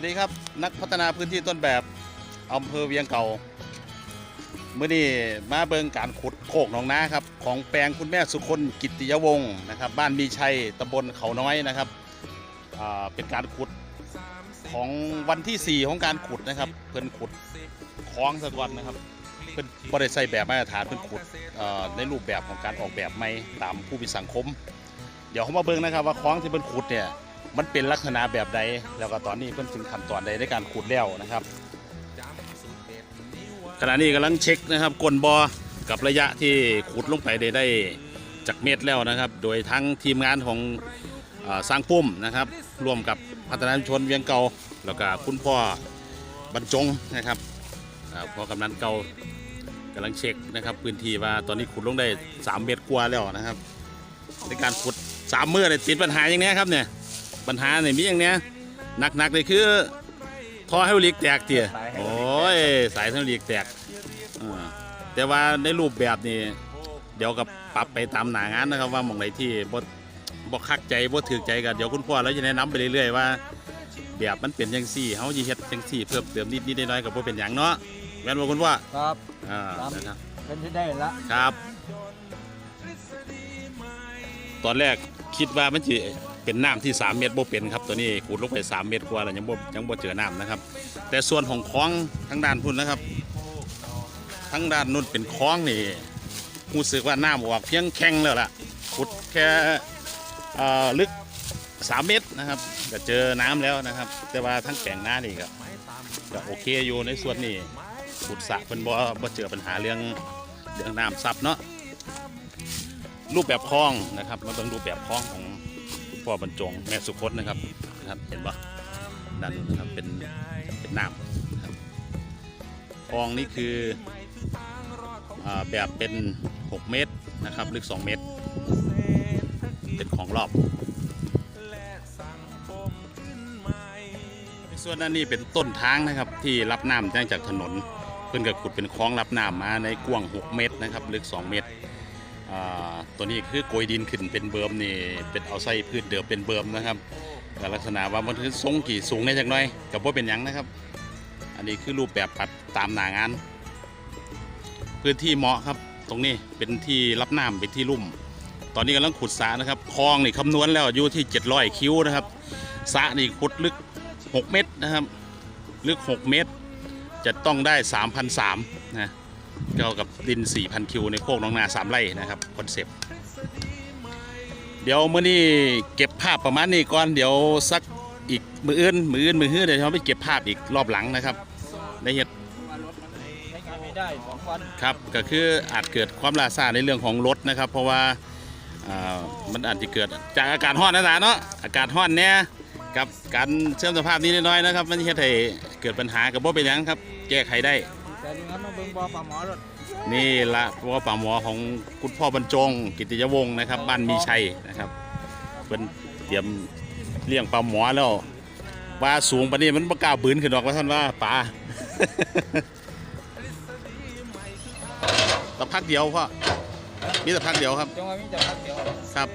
วัสดีครับนักพัฒนาพื้นที่ต้นแบบอำเภอเวียงเก่าเมื่อนี้มาเบิงการขุดโคกหนองนาครับของแปลงคุณแม่สุคนกิติยวงศ์นะครับ บ้านมีชัยตำบลเขาน้อยนะครับเป็นการขุดของวันที่ 4 ของการขุดนะครับเพิ่นขุดคลองสะกอนนะครับเพิ่นบริใส่แบบมาตรฐานเพิ่นขุดในรูปแบบของการออกแบบใหม่ตามผู้มีสังคม เดี๋ยวเขามาเบิงนะครับว่าคลองที่เพิ่นขุดเนี่ย มันเป็นลักษณะแบบใดแล้วก็ตอนนี้เพิ่นถึงขั้นตอนใดในการขุดแล้วนะครับ ขณะนี้กำลังเช็คนะครับก้นบอกับระยะที่ขุดลงไปได้ได้จากเม็ดแล้วนะครับ โดยทั้งทีมงานของอสร้างปุ่มนะครับร่วมกับพัฒนาชนเวียงเก่าแล้วก็คุณพ่อบรรจงนะครับพ่อกำนันเก่ากำลังเช็คนะครับพื้นที่ว่าตอนนี้ขุดลงได้ 3 เมตรกว่าแล้วนะครับ ในการขุดสามมือเนี่ยติดปัญหาอย่างนี้ครับเนี่ย ปัญหาเนี่ยมีอย่างเนี้ยหนักๆเลยคือท่อไฮดรอลิกแตกเตี่ยโอ้ยสายไฮดรอลิกแตกอ่าแต่ว่าในรูปแบบนี่เดี๋ยวกับปรับไปตามหนางานนะครับว่าหมองไหนที่บ่บ่คักใจบ่ถือใจกันเดี๋ยวคุณพ่อเราจะแนะนำไปเรื่อยๆว่า แบบมันเป็นจังซี่เฮาสิเฮ็ดจังซี่เพิ่มเติมนิดๆน้อยๆก็บ่เป็นหยังเนาะแม่นบ่คุณพ่อครับอ่าครับนะครับเป็นที่ได้ละครับ ตอนแรกคิดว่ามันจะ เป็นน้ำที่ 3 เมตรบ่เป็นครับตัวนี้ขุดลงไป 3 เมตรกว่าแล้วยังบ่ยังบ่เจอน้ำนะครับ แต่ส่วนของคลองทางด้านพุ่นนะครับทางด้านนู้นเป็นคลองนี่รู้สึกว่าน้ำออกเพียงแข้งแล้วล่ะขุดแค่อ่อลึก 3 เมตรนะครับก็เจอน้ำแล้วนะครับ แต่ว่าทั้งแก่งหน้านี่ก็ก็โอเคอยู่ในส่วนนี้ขุดสระเพิ่นบ่บ่เจอปัญหาเรื่องเรื่องน้ำซับเนาะรูปแบบคลองนะครับมาเบิ่งรูปแบบคลองของ พ่อบรรจงแม่สุคตนะครับนะครับเห็นปะด้านนู้นนะครับเป็นเป็นน้ำครับคลองนี่คือแบบเป็น 6 เมตรนะครับลึก 2 เมตร เป็นของรอบ ส่วนด้านนี้เป็นต้นทางนะครับที่รับน้ำจากถนนเพิ่นก็ขุดเป็นคลองรับน้ำมาในกว้าง 6 เมตรนะครับลึก 2 เมตร ตัวนี้คือโกยดินขึ้นเป็นเบิร์มนี่เป็นเอาใส่พืชเดิมเป็นเบิร์มนะครับลักษณะว่ามันคือทรงกี่สูงได้จักหน่อยกับว่าเป็นยังนะครับ อันนี้คือรูปแบบปัดตามหนางาน พื้นที่เหมาะครับ ตรงนี้เป็นที่รับน้ำเป็นที่ลุ่ม ตอนนี้กำลังขุดสระนะครับคลองนี่คำนวณแล้วอยู่ที่ 700 คิวนะครับสระนี่ขุดลึก 6 เมตรนะครับ ลึก 6 เมตร จะต้องได้3,300นะ เท่ากับดิน 4,000 คิวในโคกหน้องนาสามไร่นะครับคอนเซปต์เดี๋ยวมื้อนี้เก็บภาพประมาณนี้ก่อนเดี๋ยวสักอีกมืออื่นมืออื่นมือฮื้อเดี๋ยวเราไปเก็บภาพอีกรอบหลังนะครับในเหตุว่ารถมันใช้งานไม่ได้สองวันครับก็คืออาจเกิดความล่าช้าในเรื่องของรถนะครับ เพราะว่าอ่ามันอาจจะเกิดจากอากาศร้อนนะจ๊ะเนาะอากาศร้อนเนี่ยกับการเชื่อมสภาพนี้น้อยๆนะครับ มันเฮ็ดให้เกิดปัญหากับบ่เป็นหยังครับ แก้ไขได้ แต่ดูงั้นมาเบิ่งบอปลาหมอรถนี่ละเพราะว่าป่าหมอของคุณพ่อบรรจง กิติยวงศ์นะครับ บ้านมีชัยนะครับเป็นเตรียมเลี้ยงปลาหมอแล้วว่าสูงปานนี้มันประกล้าบืนขึ้นดอกว่าท่านว่าป่าแต่พักเดียวพ่อมีแต่พักเดียวครับ จังหวะมีแต่พักเดียวครับ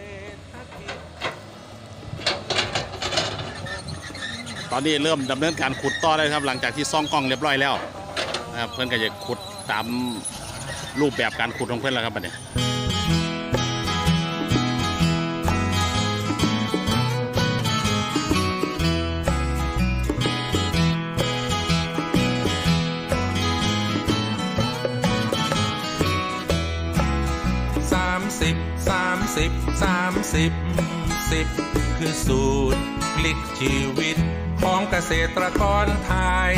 ตอนนี้เริ่มดำเนินการขุดต่อได้ครับ หลังจากที่ซ่องกล้องเรียบร้อยแล้วนะครับเพื่อนก็จะขุด ตามรูปแบบการขุดของเพื่อนแล้วครับบัดนี้สามสิบสามสิบสามสิบสิบคือสูตรพลิกชีวิตของเกษตรกรไทย